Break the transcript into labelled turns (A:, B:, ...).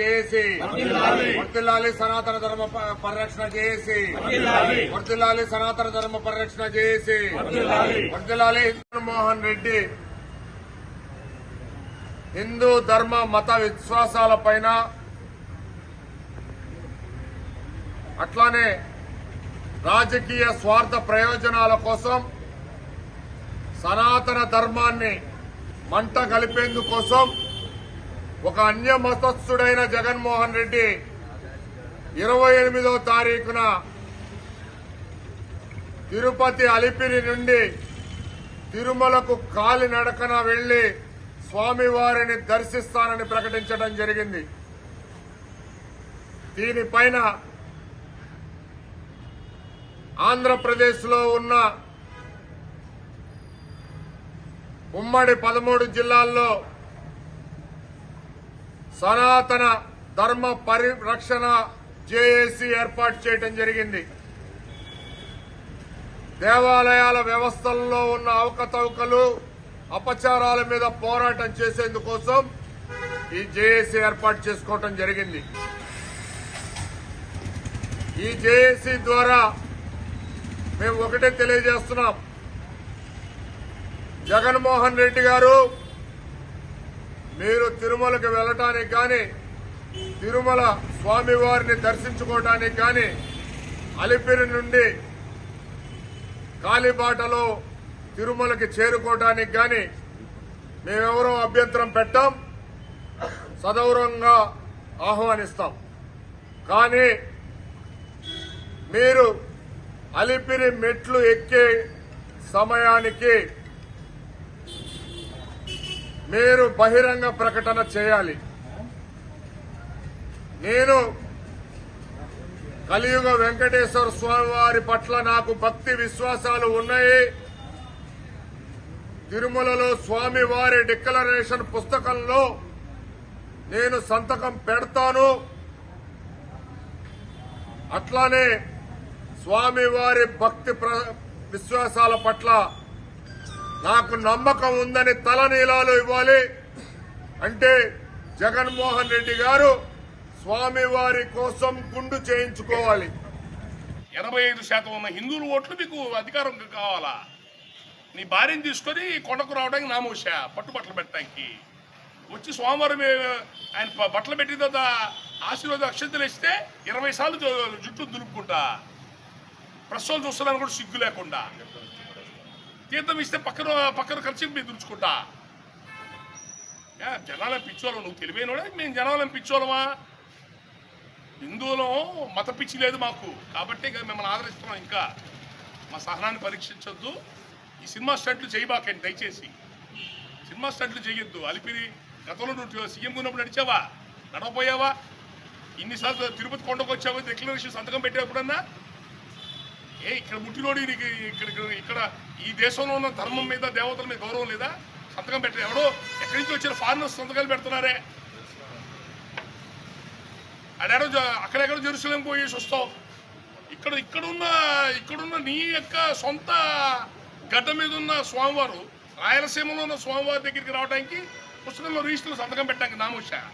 A: చేసి వర్తిల్లాలి. సనాతన ధర్మ పరిరక్షణ చేసి వర్తిల్లాలి. సనాతన ధర్మ పరిరక్షణ చేసి వర్తిల్లాలి. మోహన్ రెడ్డి. హిందూ ధర్మ మత విశ్వాసాల పైన అట్లానే రాజకీయ స్వార్థ ప్రయోజనాల కోసం సనాతన ధర్మాన్ని మంట కలిపేందుకోసం ఒక అన్య మతస్థుడైన జగన్మోహన్ రెడ్డి ఇరవై ఎనిమిదో తారీఖున తిరుపతి అలిపిరి నుండి తిరుమలకు కాలినడకన వెళ్ళి స్వామివారిని దర్శిస్తానని ప్రకటించడం జరిగింది. దీనిపైన ఆంధ్రప్రదేశ్లో ఉన్న ఉమ్మడి పదమూడు జిల్లాల్లో సనాతన ధర్మ పరిరక్షణ జేఏసీ ఏర్పాటు చేయడం జరిగింది. దేవాలయాల వ్యవస్థల్లో ఉన్న అవకతవకలు అపచారాల మీద పోరాటం చేసేందుకోసం ఈ జేఏసీ ఏర్పాటు చేసుకోవటం జరిగింది. ఈ జేఏసీ ద్వారా మేము ఒకటే తెలియజేస్తున్నాం. జగన్మోహన్ రెడ్డి గారు మీరు తిరుమలకు వెళ్ళటానికి కానీ తిరుమల స్వామివారిని దర్శించుకోవటానికి కానీ అలిపిరి నుండి కాలిబాటలో తిరుమలకి చేరుకోవటానికి కానీ మేమెవరో అభ్యంతరం పెట్టాం సదౌరంగా ఆహ్వానిస్తాం. కానీ మీరు అలిపిరి మెట్లు ఎక్కే సమయానికి మీరు బహిరంగ ప్రకటన చేయాలి. నేను కలియుగ వెంకటేశ్వర స్వామి వారి పట్ల నాకు భక్తి విశ్వాసాలు ఉన్నాయి. తిరుమలలో స్వామి వారి డిక్లరేషన్ పుస్తకంలో నేను సంతకం పెడతాను. అట్లానే స్వామివారి భక్తి ప్ర- విశ్వాసాల పట్ల నాకు నమ్మకం ఉందని తలనీలాలు ఇవ్వాలి. అంటే జగన్మోహన్ రెడ్డి గారు స్వామివారి కోసం గుండు చేయించుకోవాలి.
B: ఎనభై ఐదు శాతం ఉన్న హిందువుల ఓట్లు మీకు అధికారం కావాలా? నీ భార్యను తీసుకొని కొండకు రావడానికి నామోష పట్టుబట్టలు పెట్టడానికి. వచ్చి సోమవారం ఆయన బట్టలు పెట్టిన తర్వాత ఆశీర్వాద అక్షంతలు ఇస్తే ఇరవై సార్లు జుట్టు దులుపుకుంటా. ప్రశ్నలు చూస్తున్నాను కూడా సిగ్గు లేకుండా. తీర్థం ఇస్తే పక్కన పక్కన ఖర్చు మీరు దుడుచుకుంటా. ఏ, జనాలను పిచ్చోళ్ళం నువ్వు తెలివైనోడే? మేము జనాలను పిచ్చోళ్ళమా? హిందువులం మత పిచ్చి లేదు మాకు. కాబట్టి ఇక మిమ్మల్ని ఆదరిస్తున్నాం ఇంకా. మా సహనాన్ని పరీక్షించొద్దు. ఈ సినిమా స్టంట్లు చేయబాకండి దయచేసి. సినిమా స్టంట్లు చేయొద్దు. అలిపిరి గతంలో నువ్వు సీఎం ఉన్నప్పుడు నడిచావా? నడవపోయావా ఇన్నిసార్లు తిరుపతి కొండకు వచ్చావు డిక్లరేషన్ సంతకం పెట్టేప్పుడన్నా ఏ ఇక్కడ ముట్టినోడి నీకు ఇక్కడ ఇక్కడ- ఈ దేశంలో ఉన్న ధర్మం మీద దేవతల మీద గౌరవం లేదా? సంతకం పెట్టారు. ఎవడో ఎక్కడి నుంచి వచ్చిన ఫారినర్స్ సంతకాలు పెడుతున్నారే? అడాడో అక్కడెక్కడ జెరూసలేం పోయేసి వస్తావు. ఇక్కడ ఇక్కడున్న ఇక్కడున్న నీ యొక్క సొంత గడ్డ మీద ఉన్న స్వామివారు రాయలసీమలో ఉన్న స్వామివారి దగ్గరికి రావడానికి పుస్తకంలో రిజిస్టర్ సంతకం పెట్టడానికి నామోషా?